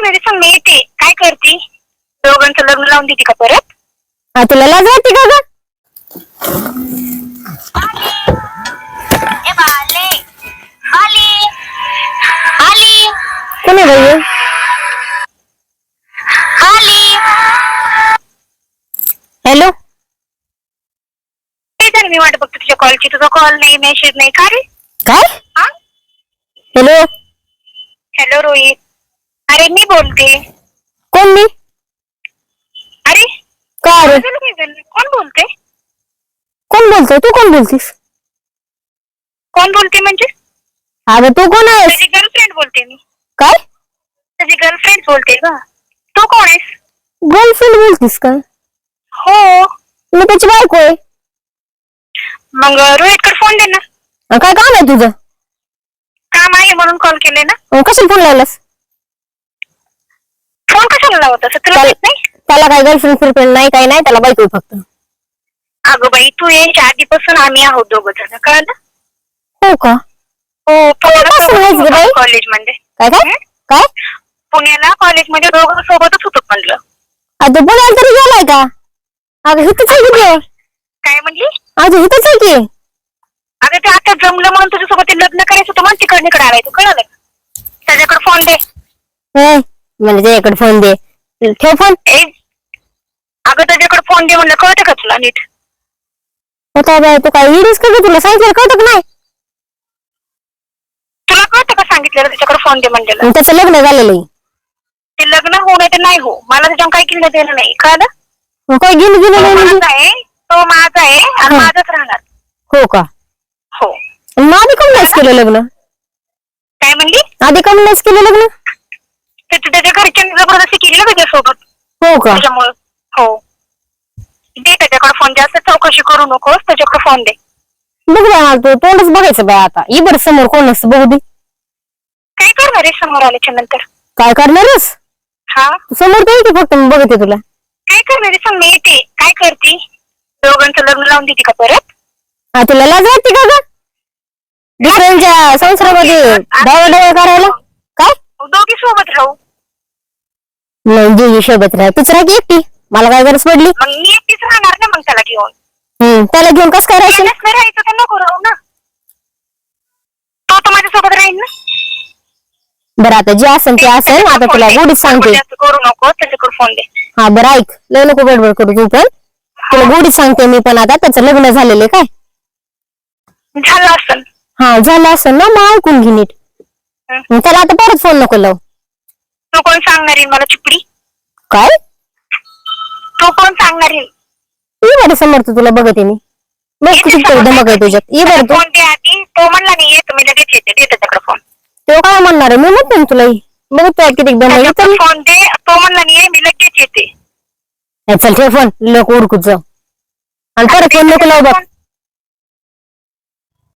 करणार आहे सांग मी येते काय करते? दोघांचं लग्न लावून देते का परत? हा तुला लाज वाटते का ग? ए बाले आली आली कोणी बाई हे? आली हॅलो? तर मी वाट बघतो तुझ्या कॉलची तुझा कॉल नाही मेसेज नाही. का रे? काय? हा? हॅलो? हॅलो रोहित. अरे मी बोलते। कोण मी अरे का रे? तुला काय झालं? कोण बोलते? कोण बोलतोय तू कोण बोलतीस? कोण बोलते म्हणजे अगं तू कोण आहेस तुझी गर्लफ्रेंड बोलते मी काय तुझी गर्लफ्रेंड बोलते का तू कोण आहेस गर्लफ्रेंड बोलतीस का हो। मी त्याची बायको आहे मग रोहितकडे फ़ोन दे ना अं, काय काम आहे तुझं? काम आहे म्हणून कॉल केले ना। अं, कशाला फ़ोन लावलास फोन कशाला लावत असं? तुला माहीत नाही? त्याला काय गर्लफ्रेंड फ्रेंड नाही काय नाही त्याला बायको आहे फक्त. अगं बाई तू यायच्या आधीपासून आम्ही आहोत दोघं जण कळलं? हो का? हो कसं व्हायचं गं बाई? कॉलेजमध्ये. काय काय? काय? पुण्याला कॉलेजमध्ये दोघं सोबतच होतो म्हणलं. आता पुण्याला तरी गेलाय का? अगं हिथंच आहे की ते काय म्हणली? अजून हिथंच आहे की. अगं ते आता जमलं म्हणून तुझ्यासोबत ते लग्न करायचं होतं म्हणून तिकडे इकडे आलाय तू कळलं? का? त्याच्याकडे फोन दे. ए, म्हणजे त्याच्याकडे फोन दे. ठेव फोन ए अगं त्याच्याकडे फोन दे म्हणलं कळतं का तुला नीट? होता बाय तू काय व्हिडिओज का ग? तुला सांगितलं कळतं का नाही? तुला कळतं का सांगितलेलं त्याच्याकडे फोन दे म्हणलेलं? आणि त्याचं लग्न झालेलं आहे. ते लग्न हो नाही तर नाही हो. मला त्याच्यावर काही किल्लं देणं नाही. कळलं? मग काय गेलं गेलं तो नाही म्हणजे? माझा आहे. तो माझा आहे आणि हा. माझाच राहणार. हो का? हो. मग आधी कम नाहीच केलं लग्न? काय म्हणली? आधी कम नाहीच केलं लग्न? ते तू त्याच्या घरच्यांनी जबरदस्ती केली ना त्याच्यासोबत. हो का? त्याच्यामुळे हो. दे त्याच्याकडे फोन जास्त चौकशी करू नकोस त्याच्याकडे फोन दे. बघ बाय मला तू तोंडच बघायचं बाय आता. ये बरं समोर कोण असतं बघू दे. काय करणार आहे समोर आल्याच्यानंतर? काय करणारच? हा? समोर तर येते फक्त मी बघते तुला. काय करणार आहे सांग येते. काय करते? दोघांचं लग्न लावून देते का परत? हा तुला लाज वाटते का ग? दुसऱ्यांच्या संसारामध्ये डावा करायला? दोघी सोबत राहू. नाही जी सोबत राह. तूच राह की एकटी. मला काय गरज पडली? मग मी एकटीच राहणार ना मग त्याला घेऊन. हम्म त्याला घेऊन कस काय राहायचं? नाही राहायचं तर नको राहू ना. तो तर माझ्यासोबत राहील ना. बरं आता जे असेल ते असेल. आता तुला गोडीच सांगते. जास्त करू नको. त्याच्याकडे फोन दे. हा बरं ऐक. लय नको बडबड करू तू पण. तुला गोडीच सांगते मी पण आता. त्याचं लग्न झालेलं आहे काय? झालं असेल. हा झालं असेल ना? मग ऐकून घे नीट. मग त्याला आता परत फोन नको लावू. तू कोण सांगणार आहे मला चिपडी? काय? तू कोण सांगणार आहे ये बरं समोर तू तुला बघते मी. बघ किती तरी धमक आहे तुझ्यात. ये बरं तू. फोन दे आधी. तो म्हणला नाही येतो मी लगेच येते. दे त्याच्याकडे फोन तो काय म्हणणार आहे? मी म्हणते ना तुला बघ तू किती दम आहे त्याच्याकडे चल. फोन दे. तो म्हणला नाही मी लगेच येते. हे चल ठेव फोन लोक उरकूच जाऊ. आणि परत फोन नको लावू बघ